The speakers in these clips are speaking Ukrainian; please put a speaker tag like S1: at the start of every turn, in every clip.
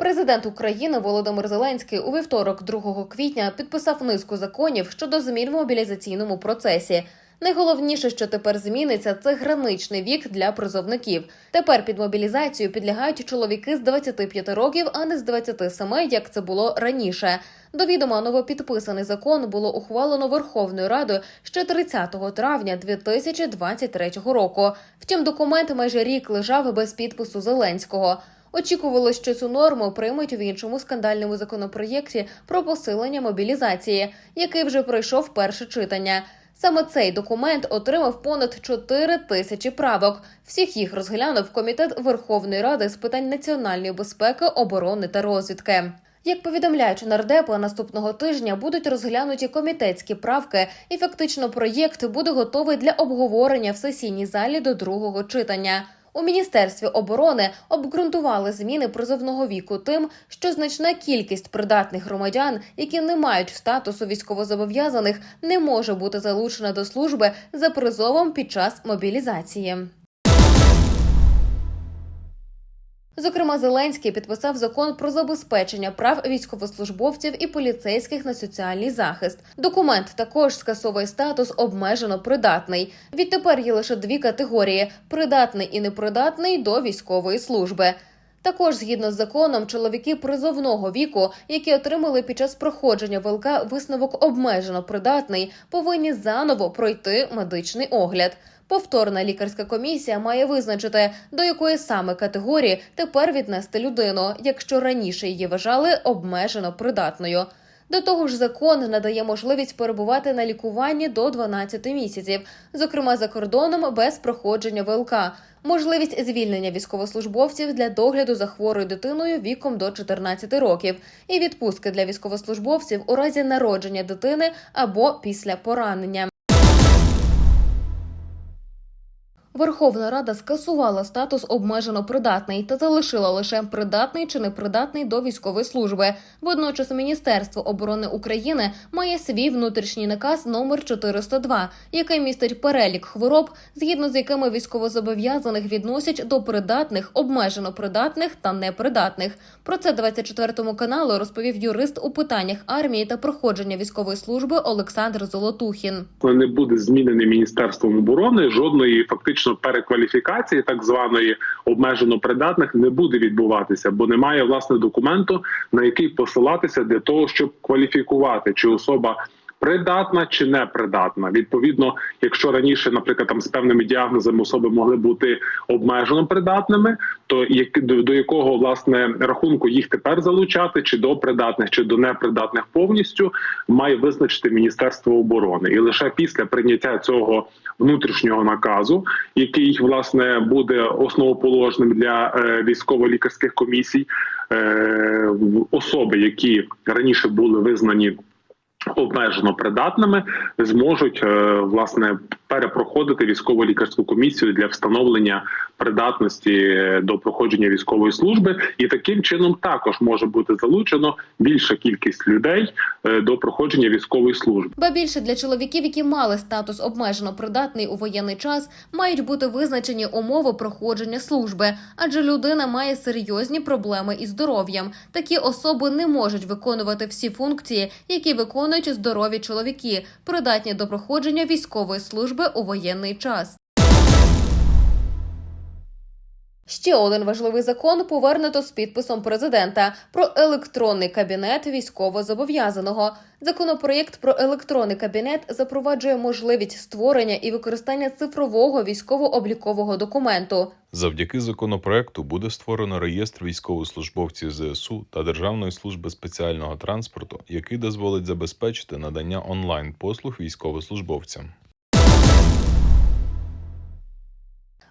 S1: Президент України Володимир Зеленський у вівторок, 2 квітня, підписав низку законів щодо змін в мобілізаційному процесі. Найголовніше, що тепер зміниться, це граничний вік для призовників. Тепер під мобілізацію підлягають чоловіки з 25 років, а не з 27, як це було раніше. До відома новопідписаний закон було ухвалено Верховною Радою ще 30 травня 2023 року. Втім, документ майже рік лежав без підпису Зеленського. Очікувало, що цю норму приймуть в іншому скандальному законопроєкті про посилення мобілізації, який вже пройшов перше читання. Саме цей документ отримав понад 4 тисячі правок. Всіх їх розглянув комітет Верховної Ради з питань національної безпеки, оборони та розвідки. Як повідомляють нардепи, наступного тижня будуть розглянуті комітетські правки, і фактично проєкт буде готовий для обговорення в сесійній залі до другого читання. У міністерстві оборони обґрунтували зміни призовного віку тим, що значна кількість придатних громадян, які не мають статусу військовозобов'язаних, не може бути залучена до служби за призовом під час мобілізації. Зокрема, Зеленський підписав закон про забезпечення прав військовослужбовців і поліцейських на соціальний захист. Документ також скасовує статус обмежено придатний. Відтепер є лише дві категорії: придатний і непридатний до військової служби. Також, згідно з законом, чоловіки призовного віку, які отримали під час проходження ВЛК висновок обмежено придатний, повинні заново пройти медичний огляд. Повторна лікарська комісія має визначити, до якої саме категорії тепер віднести людину, якщо раніше її вважали обмежено придатною. До того ж, закон надає можливість перебувати на лікуванні до 12 місяців, зокрема за кордоном без проходження ВЛК, можливість звільнення військовослужбовців для догляду за хворою дитиною віком до 14 років, і відпустки для військовослужбовців у разі народження дитини або після поранення. Верховна Рада скасувала статус обмежено придатний та залишила лише придатний чи непридатний до військової служби. Водночас Міністерство оборони України має свій внутрішній наказ номер 402, який містить перелік хвороб, згідно з якими військовозобов'язаних відносять до придатних, обмежено придатних та непридатних. Про це 24 каналу розповів юрист у питаннях армії та проходження військової служби Олександр Золотухін.
S2: не буде змінений міністерством оборони жодної фактично перекваліфікації, так званої обмежено придатних, не буде відбуватися, бо немає власне документу, на який посилатися для того, щоб кваліфікувати, чи особа. Придатна чи непридатна. Відповідно, якщо раніше, наприклад, там з певними діагнозами особи могли бути обмежено придатними, то як до якого власне рахунку їх тепер залучати, чи до придатних, чи до непридатних повністю має визначити Міністерство оборони, і лише після прийняття цього внутрішнього наказу, який власне буде основоположним для е, військово-лікарських комісій, е, особи, які раніше були визнані обмежено придатними, зможуть е, власне перепроходити військово-лікарську комісію для встановлення придатності е, до проходження військової служби, і таким чином також може бути залучено більша кількість людей е, до проходження військової служби.
S1: Ба більше для чоловіків, які мали статус обмежено придатний у воєнний час, мають бути визначені умови проходження служби, адже людина має серйозні проблеми із здоров'ям. Такі особи не можуть виконувати всі функції, які виконують здорові чоловіки, придатні до проходження військової служби у воєнний час. Ще один важливий закон повернуто з підписом президента про електронний кабінет військовозобов'язаного. Законопроєкт про електронний кабінет запроваджує можливість створення і використання цифрового військово-облікового документу.
S3: Завдяки законопроекту буде створено реєстр військовослужбовців ЗСУ та Державної служби спеціального транспорту, який дозволить забезпечити надання онлайн послуг військовослужбовцям.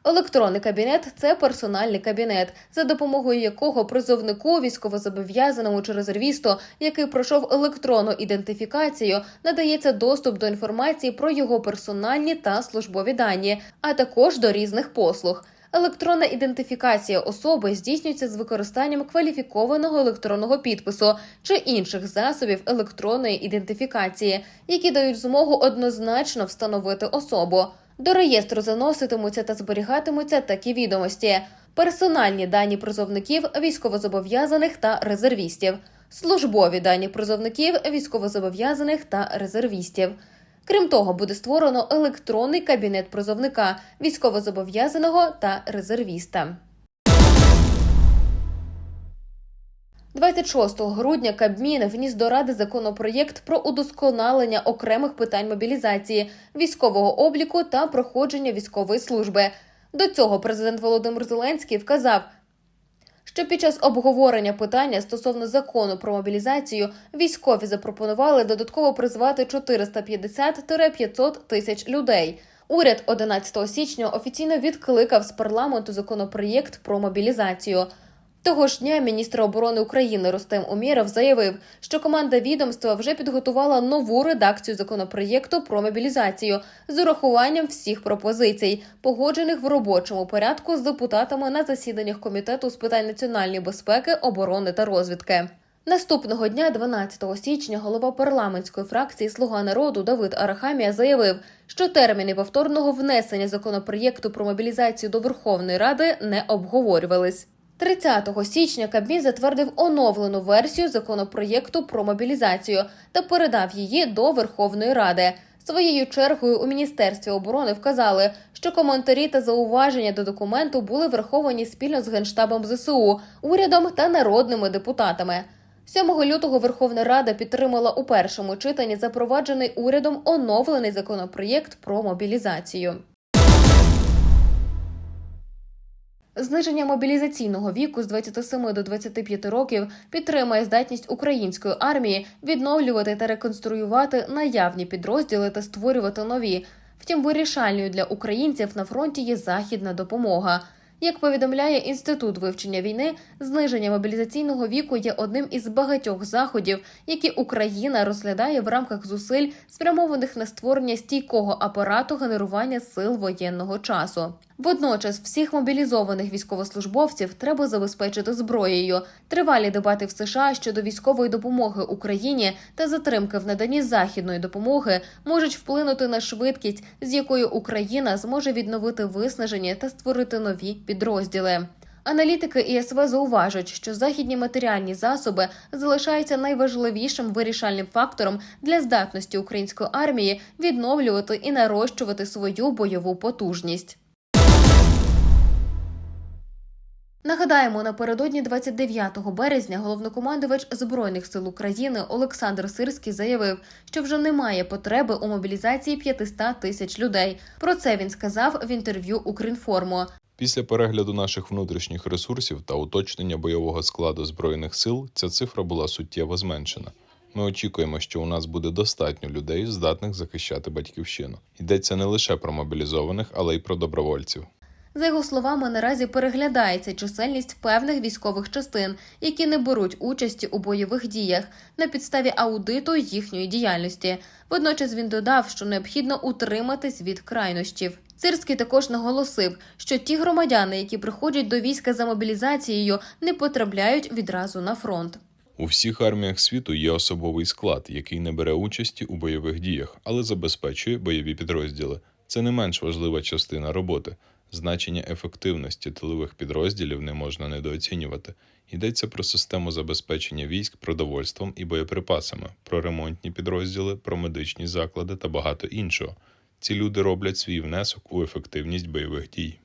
S1: Електронний кабінет це персональний кабінет, за допомогою якого призовнику, військовозобов'язаному чи резервісту, який пройшов електронну ідентифікацію, надається доступ до інформації про його персональні та службові дані, а також до різних послуг. Електронна ідентифікація особи здійснюється з використанням кваліфікованого електронного підпису чи інших засобів електронної ідентифікації, які дають змогу однозначно встановити особу. До реєстру заноситимуться та зберігатимуться такі відомості: персональні дані призовників, військовозобов'язаних та резервістів, службові дані призовників, військовозобов'язаних та резервістів. Крім того, буде створено електронний кабінет призовника, військовозобов'язаного та резервіста. 26 грудня Кабмін вніс до Ради законопроєкт про удосконалення окремих питань мобілізації, військового обліку та проходження військової служби. До цього президент Володимир Зеленський вказав, що під час обговорення питання стосовно закону про мобілізацію військові запропонували додатково призвати 450-500 тисяч людей. Уряд 11 січня офіційно відкликав з парламенту законопроєкт про мобілізацію. Того ж дня міністр оборони України Рустем Умєров заявив, що команда відомства вже підготувала нову редакцію законопроєкту про мобілізацію з урахуванням всіх пропозицій, погоджених в робочому порядку з депутатами на засіданнях комітету з питань національної безпеки, оборони та розвідки. Наступного дня, 12 січня, голова парламентської фракції Слуга народу Давид Арахамія заявив, що терміни повторного внесення законопроєкту про мобілізацію до Верховної Ради не обговорювались. 30 січня Кабмін затвердив оновлену версію законопроєкту про мобілізацію та передав її до Верховної Ради. Своєю чергою у міністерстві оборони вказали, що коментарі та зауваження до документу були враховані спільно з генштабом ЗСУ, урядом та народними депутатами. 7 лютого Верховна Рада підтримала у першому читанні запроваджений урядом оновлений законопроєкт про мобілізацію. Зниження мобілізаційного віку з 27 до 25 років підтримує здатність української армії відновлювати та реконструювати наявні підрозділи та створювати нові. Втім, вирішальною для українців на фронті є західна допомога. Як повідомляє інститут вивчення війни, зниження мобілізаційного віку є одним із багатьох заходів, які Україна розглядає в рамках зусиль, спрямованих на створення стійкого апарату генерування сил воєнного часу. Водночас всіх мобілізованих військовослужбовців треба забезпечити зброєю. Тривалі дебати в США щодо військової допомоги Україні та затримки в наданні західної допомоги можуть вплинути на швидкість, з якою Україна зможе відновити виснажені та створити нові підрозділи. Аналітики ІСВ зауважують, що західні матеріальні засоби залишаються найважливішим вирішальним фактором для здатності української армії відновлювати і нарощувати свою бойову потужність. Нагадаємо, напередодні 29 березня головнокомандувач збройних сил України Олександр Сирський заявив, що вже немає потреби у мобілізації 500 тисяч людей. Про це він сказав в інтерв'ю Укрінформу.
S3: Після перегляду наших внутрішніх ресурсів та уточнення бойового складу збройних сил ця цифра була суттєво зменшена. Ми очікуємо, що у нас буде достатньо людей, здатних захищати батьківщину. Йдеться не лише про мобілізованих, але й про добровольців.
S1: За його словами, наразі переглядається чисельність певних військових частин, які не беруть участі у бойових діях на підставі аудиту їхньої діяльності. Водночас він додав, що необхідно утриматись від крайнощів. Цирський також наголосив, що ті громадяни, які приходять до війська за мобілізацією, не потрапляють відразу на фронт.
S3: У всіх арміях світу є особовий склад, який не бере участі у бойових діях, але забезпечує бойові підрозділи. Це не менш важлива частина роботи. Значення ефективності тилових підрозділів не можна недооцінювати. Йдеться про систему забезпечення військ продовольством і боєприпасами, про ремонтні підрозділи, про медичні заклади та багато іншого. Ці люди роблять свій внесок у ефективність бойових дій.